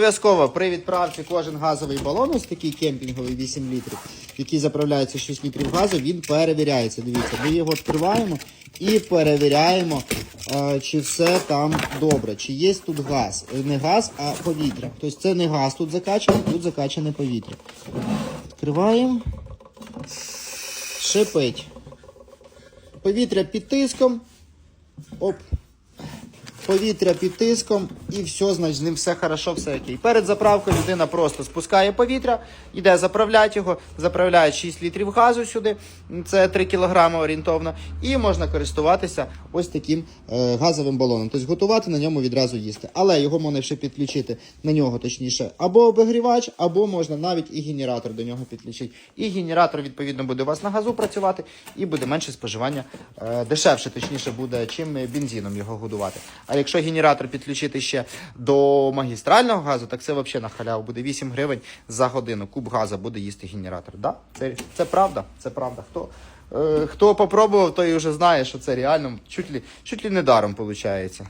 Обов'язково при відправці кожен газовий балон, ось такий кемпінговий 8 літрів, який заправляється 6 літрів газу, він перевіряється. Дивіться, ми його відкриваємо і перевіряємо, е, чи все там добре, чи є тут газ. Не газ, а повітря. Тобто це не газ тут закачаний, тут закачане повітря. Відкриваємо. Шипить. Повітря під тиском. Оп. Повітря під тиском і все, значить, з ним все хорошо, все окей. Перед заправкою людина просто спускає повітря, йде заправляти його, заправляє 6 літрів газу сюди, це 3 кг орієнтовно, і можна користуватися ось таким е, газовим балоном. Тобто готувати на ньому відразу їсти. Але його можна ще підключити на нього, точніше, або обігрівач, або можна навіть і генератор до нього підключити. І генератор, відповідно, буде у вас на газу працювати, і буде менше споживання, е, дешевше, точніше, буде, чим бензином його годувати. А якщо генератор підключити ще до магістрального газу, так це взагалі на халяву буде 8 гривень за годину. Куб газу буде їсти генератор. Да? Це, це правда, це правда. Хто, е, хто попробував, той вже знає, що це реально чуть ли, чуть ли не даром виходить.